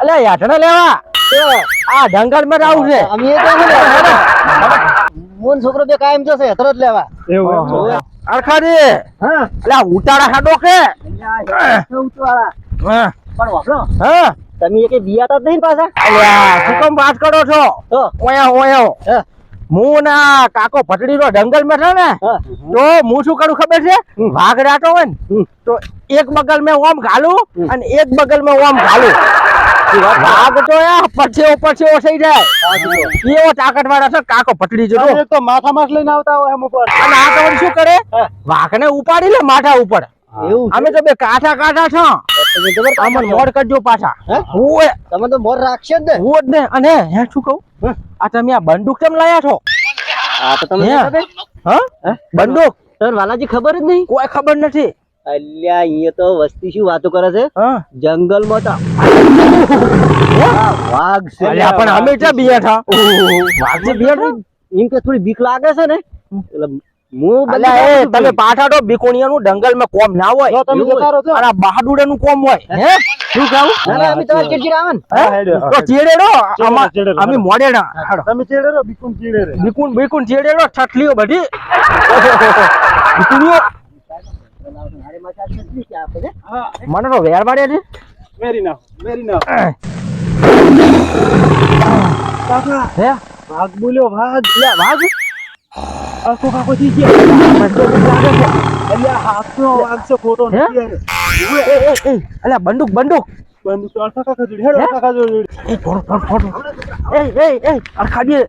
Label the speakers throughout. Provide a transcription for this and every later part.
Speaker 1: અલે યાઠણા લેવા. આ જંગલમાં આવું છે.
Speaker 2: અમે તો અમે લેવા. મોન છોકરો બે કાયમ જશે તરત લેવા.
Speaker 1: અરખાજી.
Speaker 2: હા.
Speaker 1: અલે આ ઉતારા કે
Speaker 2: ઉતવાળા પણ વાપરો.
Speaker 1: હા.
Speaker 2: તમે એક બિયાતા જ નહીં પાછા?
Speaker 1: અલ્યા શું કામ વાત કરો છો?
Speaker 2: તો?
Speaker 1: ઓયા ઓયા.
Speaker 2: હા
Speaker 1: ના કાકો પટડી નો જંગલમાં છે ને તો હું શું કરું ખબર છે? વાઘ રાતો હોય ને તો એક બગલ મેં ઓમ ઘાલું અને એક બગલ મેં ઓમ ઘાલું. વાઘ તો પછેવો પછેવો થઈ જાય. એવો તાકાત વાળો છે કાકો પટડી
Speaker 3: જો તો માથા માસ લઈને આવતા હોય એમ
Speaker 1: અને આ તો શું કરે?
Speaker 2: વાઘ
Speaker 1: ને ઉપાડી લે માથા ઉપર.
Speaker 2: એવું
Speaker 1: અમે તો બે કાઠા કાઠા છો.
Speaker 2: તમે
Speaker 1: મોડ કરજો પાછા.
Speaker 2: હું? તમે તો મોર રાખશે જ ને.
Speaker 1: હું જ ને અને હે શું કહું? આ તમે આ બંદૂક કેમ લાયા છો?
Speaker 2: આ તો તમને? ખબર
Speaker 1: હા? બંદૂક?
Speaker 2: તને વાલાજી ખબર જ નહીં?
Speaker 1: કોઈ ખબર નથી.
Speaker 2: અલ્યા અહીંયા તો વસ્તી શું વાતો કરે છે?
Speaker 1: હા?
Speaker 2: જંગલમાં તો વાઘ છે
Speaker 1: અલ્યા પણ અમે ક્યાં બેઠા વાઘ છે બેઠા
Speaker 2: એમ કે થોડી બીક લાગે છે ને? એટલે
Speaker 1: તમે પાછા તો બિકોણિયાનું ડંગલમાં કોમ ના હોય.
Speaker 3: તમે જતા રહો છો.
Speaker 1: અને બહાડુડે નું કોમ હોય. હે? શું કહું
Speaker 2: ના ના અમે તમારે ચીડચીડ આવે ને
Speaker 1: હે?
Speaker 3: હા, હેડો.
Speaker 1: તો ચેડેડો? અમે મોડેડા.
Speaker 3: તમે ચેડે રહો બિકુન ચેડે રહે
Speaker 1: બિકુન બિકુન બધી. બિકુનીઓ. મને તો વેર પાડે છે.
Speaker 3: વેરી નાખ વેરી નાખ. કાકા
Speaker 1: હે?
Speaker 3: વાઘ બોલ્યો ભાગ.
Speaker 1: લે વાઘ
Speaker 3: આખો કાકો થઈ ગયા હાથનો છે ખોટો નથી
Speaker 1: અલ્યા બંદૂક બંદૂક
Speaker 3: બંદૂક તો અડધા કાકા જોડે હેડો કાકા જોડે
Speaker 1: એ થોડો થોડો થોડો એ એ એ અરખાજી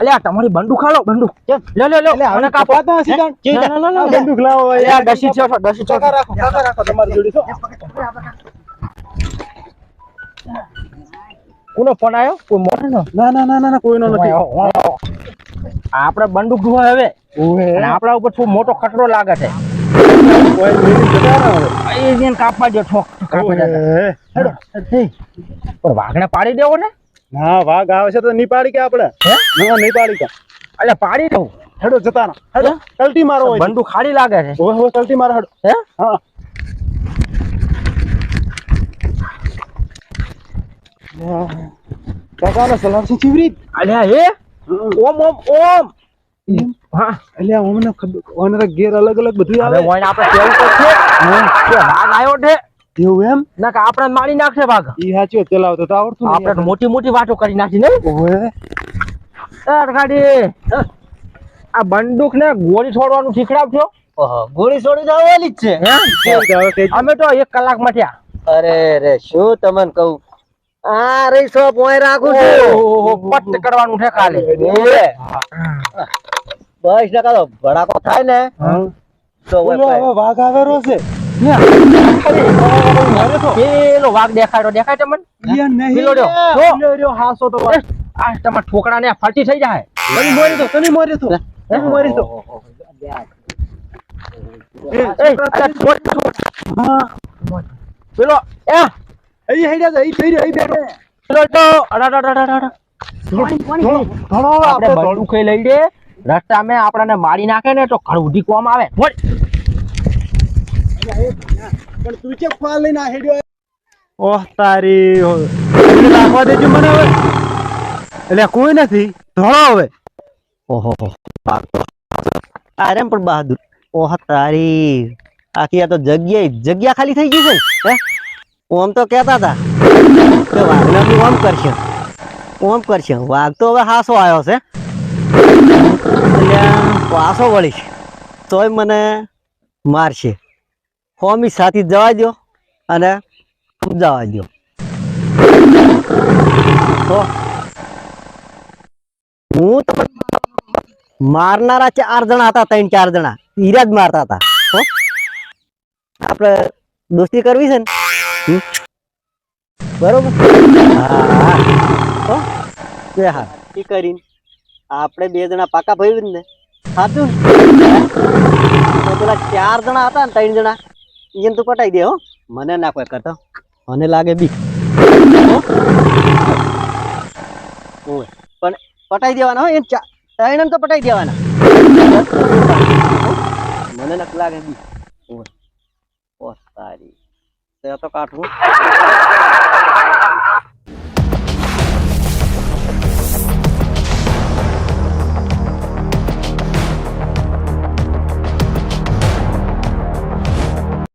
Speaker 1: અલ્યા તમારી બંદૂક ખાલો બંદૂક લે લે લે મને કાપો
Speaker 3: પાતા હસી જાણ.
Speaker 1: ના, ના, ના, ના.
Speaker 3: આ બંદૂક લાવો
Speaker 1: અલ્યા દસી છો છો દસી છો
Speaker 3: કાકા રાખો કાકા રાખો તમારી જોડે છો
Speaker 1: કોનો ફોન આવ્યો કોઈ મોટો ના
Speaker 3: ના ના ના ના કોઈનો નથી
Speaker 1: આપણે બંદૂક ઢુવા હવે અને આપણા ઉપર શું મોટો ખતરો લાગે છે?
Speaker 3: મેરી જતા ના હવે
Speaker 1: એ જેને કાપવા જો ઠોક કાપવા જતા.
Speaker 3: ઓહે.
Speaker 1: હેડો હે. પણ વાઘને પાડી દેવો ને?
Speaker 3: ના વાઘ આવે છે તો નહીં પાડી કે આપણે? નહીં પાડી કે.
Speaker 1: અલ્યા પાડી દઉં.
Speaker 3: હેડો જતા ના હેડો. કલટી મારો હોય
Speaker 1: બંદૂક ખાલી લાગે છે.
Speaker 3: ઓહે ઓહે કલટી મારો હેડો.
Speaker 1: હે?
Speaker 3: હા. કાકાને સલામ છે ચીવરી?
Speaker 1: અલ્યા એ ઓમ ઓમ ઓમ. હા.
Speaker 3: એટલે અમને ખબર ઓને તો અલગ અલગ બધું
Speaker 1: હવે
Speaker 3: આવે.
Speaker 1: ઓય આપણે કેવું તો છે? કે વાઘ આવ્યો છે?
Speaker 3: એવું એમ?
Speaker 1: ના કે આપણે મારી નાખશે વાઘ
Speaker 3: ઈ હાચો ચલાવતો તો આવડતું
Speaker 1: આપણે મોટી મોટી વાતો કરી નાખી ને ઓય ગાડી આ બંદૂક ને ગોળી છોડવાનું શીખડાવજો.
Speaker 2: ગોળી છોડી તો આવેલી જ છે
Speaker 1: અમે તો એક કલાકમાં થયા.
Speaker 2: અરે રે શું તમને કહું? આ રે સો પોય રાખું છું.
Speaker 1: પટ કરવાનું છે ખાલી.
Speaker 2: બસ ના તો ભડાકો થાય ને. તો
Speaker 3: વાઘ આવેલો છે.
Speaker 1: પેલો વાઘ દેખાડો દેખાય તમને.
Speaker 3: નહીં. હાસો તો
Speaker 1: આ તમારા ઠોકરા ને ફાટી થઈ જાય.
Speaker 3: તને મોરી તો તને મોરી તો તને મોરી તો
Speaker 1: પેલો.
Speaker 3: અહીં હેડ્યા છે, અહીં થઈ રહ્યો, અહીં બેઠો.
Speaker 1: તો અડા, અડા, અડા, અડા. આપણે
Speaker 3: આપણે ધોળો.
Speaker 1: લઈ લઈએ. રસ્તા મેં આપણને મારી નાખે ને તો ઘર ઉધી કોમ આવે.
Speaker 3: પણ તું કે ફાલ લઈને આ હેડ્યો ઓહ તારી હો. દેજો મને હવે. એટલે કોઈ નથી. ધોળો હવે.
Speaker 2: ઓહો અરે પણ બહાદુર. ઓહ તારી. આખી આ તો જગ્યા જગ્યા ખાલી થઈ ગઈ છે ને? હે? ઓમ તો કહેતા હતા. કે વાઘને બી ઓમ કરશે. ઓમ કરશે. વાઘ તો હવે હાસો આવ્યો છે. એટલે પાછો વળીશ. તોય મને મારશે. હોમી સાથી જવા દો અને જવા દો તો હું તો મારનારા ચાર જણા હતા, ત્રણ ચાર જણા. હીરા જ મારતા હતા. આપણે દોસ્તી કરવી છે ને? બરોબર. હા તે હા. એ કરીને. આપણે બે જણા પાકા ભાઈ ને. સાચું? તો પેલા ચાર જણા હતા ને ત્રણ જણા. એને તું પટાઈ દે હો. મને ના કોઈ કરતો. મને લાગે બી. ઓય. પણ પટાઈ દેવાના હો. એ ત્રણ તો પટાઈ દેવાના. મને નક લાગે બી. તો કાઠું.